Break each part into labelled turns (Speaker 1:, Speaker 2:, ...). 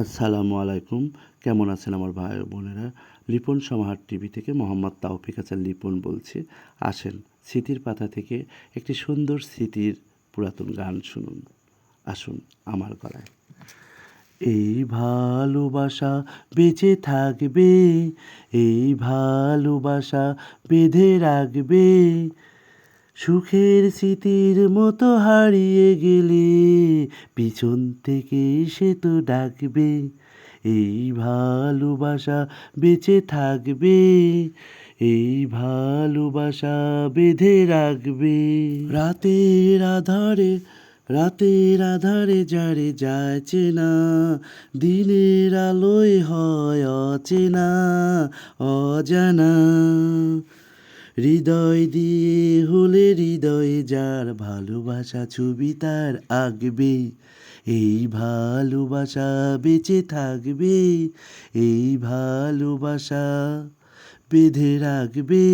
Speaker 1: আসসালামু আলাইকুম। কেমন আছেন আমার ভাই বোনেরা? লিপন সমাহার টিভি থেকে মোহাম্মদ তাওফিক হাসান লিপন বলছি। আসেন স্মৃতির পাতা থেকে একটি সুন্দর স্মৃতির পুরাতন গান শুনুন। আসুন আমার গলায়। এই ভালোবাসা বেঁচে থাকবে, এই ভালোবাসা বেঁধে রাখবে সুখের স্মৃতির মতো হারিয়ে গেলে, পিছন থেকে সে তো ডাকবে, এই ভালোবাসা বেঁচে থাকবে, এই ভালোবাসা বেঁধে রাখবে। রাতের আধারে রাতের আধারে যারে যাচ্ছে না, দিনের আলোয় হয় অচেনা, অজানা। হৃদয় দিয়ে হলে হৃদয়ে যার ভালোবাসা ছবি তার আঁকবে, এই ভালোবাসা বেঁচে থাকবে, এই ভালোবাসা বেঁধে রাখবে।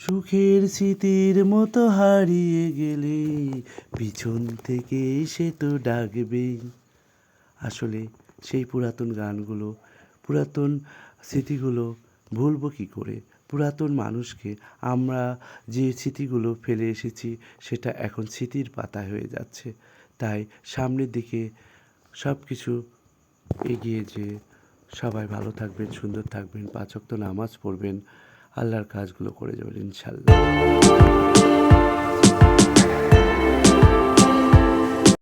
Speaker 1: সুখের স্মৃতির মতো হারিয়ে গেলে পিছন থেকে সে তো ডাকবে। আসলে সেই পুরাতন গানগুলো পুরাতন স্মৃতিগুলো ভুলব কী করে? পুরাতন মানুষকে আমরা যে স্মৃতিগুলো ফেলে এসেছি, সেটা এখন স্মৃতির পাতা হয়ে যাচ্ছে। তাই সামনের দিকে সব কিছু এগিয়ে যেয়ে সবাই ভালো থাকবেন, সুন্দর থাকবেন, পাঁচ ওয়াক্ত নামাজ পড়বেন। আল্লাহর কাজগুলো করে যাবেন, ইনশাল্লাহ।